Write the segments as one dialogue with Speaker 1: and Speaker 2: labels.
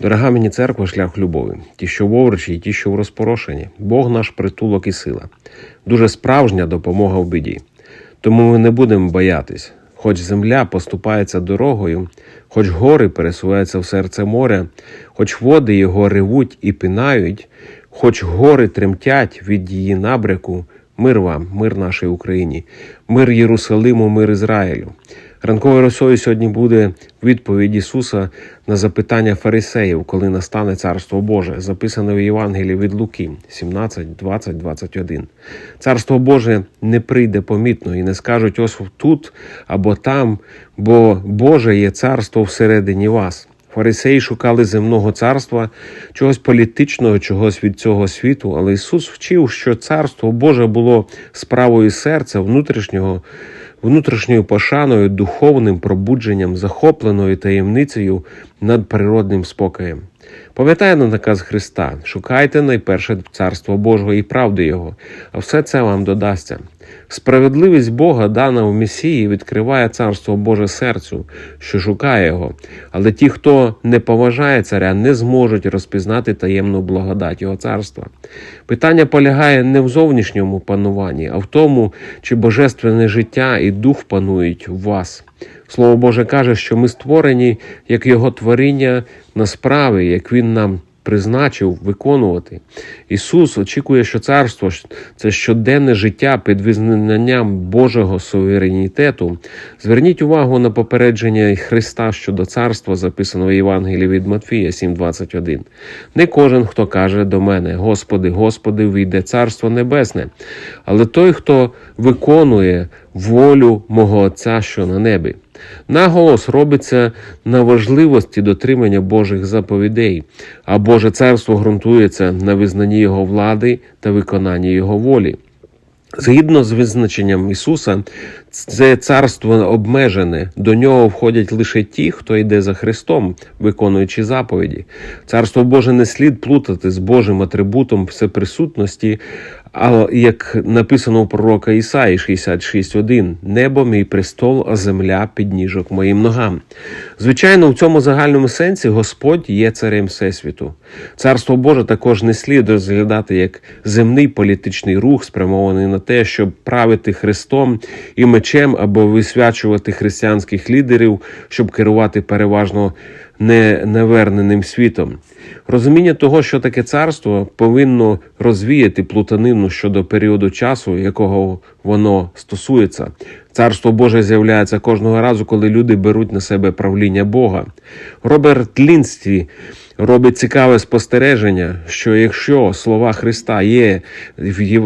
Speaker 1: Дорога мені церква, шлях любові, ті, що в і ті, що в розпорошенні, Бог наш притулок і сила, дуже справжня допомога в біді. Тому ми не будемо боятись, хоч земля поступається дорогою, хоч гори пересуваються в серце моря, хоч води його ревуть і пинають, хоч гори тремтять від її набряку. Мир вам, мир нашій Україні, мир Єрусалиму, мир Ізраїлю. Ранковою росою сьогодні буде відповідь Ісуса на запитання фарисеїв, коли настане Царство Боже, записане в Євангелії від Луки 17, 20, 21. Царство Боже не прийде помітно і не скажуть ось тут або там, бо Боже є царство всередині вас. Фарисеї шукали земного царства, чогось політичного, чогось від цього світу, але Ісус вчив, що царство Боже було справою серця, внутрішнього, внутрішньою пошаною, духовним пробудженням, захопленою таємницею над природним спокоєм. Пам'ятайте наказ Христа: шукайте найперше царство Божого і правди Його, а все це вам додасться. Справедливість Бога, дана в Месії, відкриває царство Боже серцю, що шукає його. Але ті, хто не поважає царя, не зможуть розпізнати таємну благодать Його царства. Питання полягає не в зовнішньому пануванні, а в тому, чи божественне життя і дух панують в вас. Слово Боже каже, що ми створені як Його творіння на справи, як Він нам призначив виконувати. Ісус очікує, що царство це щоденне життя під визнанням Божого суверенітету. Зверніть увагу на попередження Христа щодо царства, записаного в Євангелії від Матфія 7,21. Не кожен, хто каже до мене, Господи, Господи, вийде царство небесне, але той, хто виконує волю мого Отця, що на небі. Наголос робиться на важливості дотримання Божих заповідей, а Боже царство ґрунтується на визнанні Його влади та виконанні Його волі. Згідно з визначенням Ісуса, це царство обмежене, до нього входять лише ті, хто йде за Христом, виконуючи заповіді. Царство Боже не слід плутати з Божим атрибутом всеприсутності, а як написано у пророка Ісаї 66.1 Небо мій престол, а земля підніжок моїм ногам. Звичайно, в цьому загальному сенсі Господь є царем Всесвіту. Царство Боже також не слід розглядати як земний політичний рух, спрямований на те, щоб правити Христом і мечем або висвячувати християнських лідерів, щоб керувати переважно ненаверненим світом. Розуміння того, що таке царство, повинно розвіяти плутанину щодо періоду часу, якого воно стосується. Царство Боже з'являється кожного разу, коли люди беруть на себе правління Бога. Роберт Лінстві робить цікаве спостереження, що якщо слова Христа є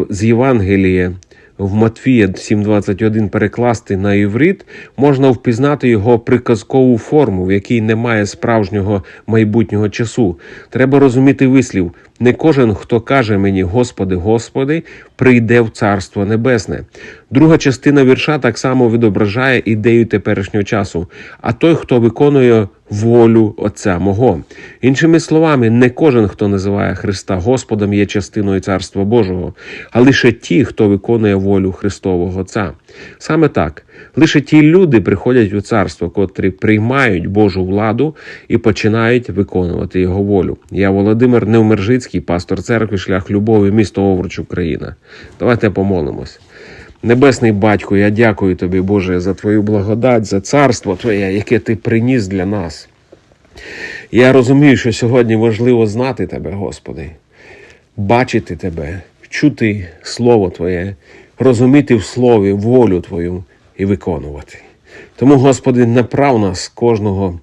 Speaker 1: з Євангелія в Матфія 7.21 перекласти на іврит, можна впізнати його приказкову форму, в якій немає справжнього майбутнього часу. Треба розуміти вислів. Не кожен, хто каже мені, Господи, Господи, прийде в Царство Небесне. Друга частина вірша так само відображає ідею теперішнього часу, а той, хто виконує волю Отця мого. Іншими словами, не кожен, хто називає Христа Господом, є частиною Царства Божого, а лише ті, хто виконує волю Христового Отця. Саме так, лише ті люди приходять у царство, котрі приймають Божу владу і починають виконувати його волю. Я Володимир Невмержицький, пастор церкви, шлях любові, місто Овруч, Україна. Давайте помолимось. Небесний батько, я дякую тобі, Боже, за твою благодать, за царство Твоє, яке ти приніс для нас. Я розумію, що сьогодні важливо знати Тебе, Господи, бачити Тебе, чути Слово Твоє, розуміти в Слові волю Твою і виконувати. Тому, Господи, направ нас кожного.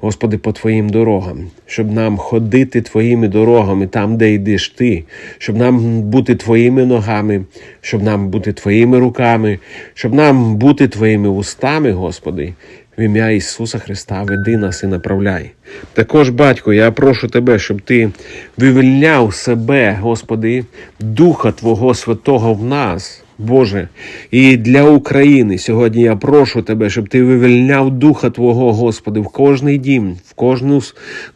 Speaker 1: Господи, по Твоїм дорогам, щоб нам ходити Твоїми дорогами там, де йдеш Ти, щоб нам бути Твоїми ногами, щоб нам бути Твоїми руками, щоб нам бути Твоїми устами, Господи, в ім'я Ісуса Христа веди нас і направляй. Також, батько, я прошу Тебе, щоб Ти вивільняв себе, Господи, Духа Твого Святого в нас. Боже, і для України сьогодні я прошу тебе, щоб ти вивільняв духа Твого, Господи, в кожний дім, в кожну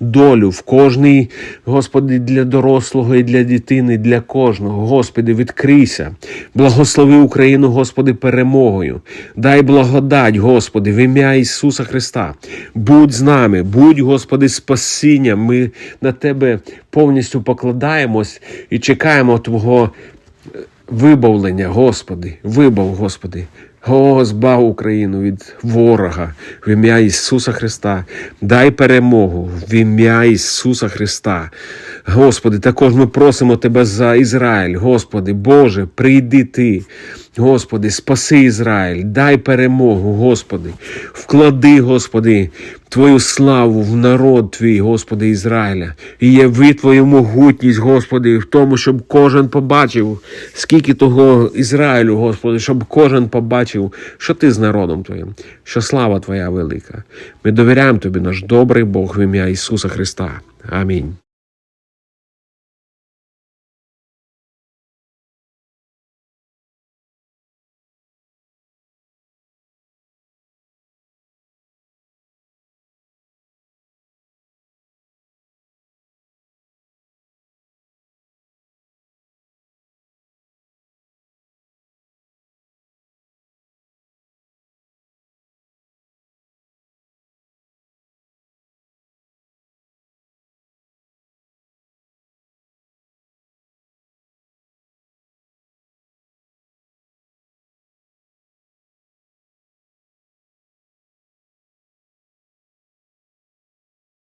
Speaker 1: долю, в кожний, Господи, для дорослого і для дитини, для кожного. Господи, відкрийся. Благослови Україну, Господи, перемогою. Дай благодать, Господи, в ім'я Ісуса Христа. Будь з нами, будь, Господи, спасінням. Ми на Тебе повністю покладаємось і чекаємо Твого вибавлення, Господи, вибав, Господи. О, збав Україну від ворога в ім'я Ісуса Христа. Дай перемогу в ім'я Ісуса Христа. Господи, також ми просимо Тебе за Ізраїль. Господи, Боже, прийди Ти. Господи, спаси Ізраїль, дай перемогу, Господи, вклади, Господи, Твою славу в народ Твій, Господи, Ізраїля, і яви Твою могутність, Господи, в тому, щоб кожен побачив, скільки того Ізраїлю, Господи, щоб кожен побачив, що Ти з народом Твоїм, що слава Твоя велика. Ми довіряємо Тобі, наш добрий Бог, в ім'я Ісуса Христа. Амінь.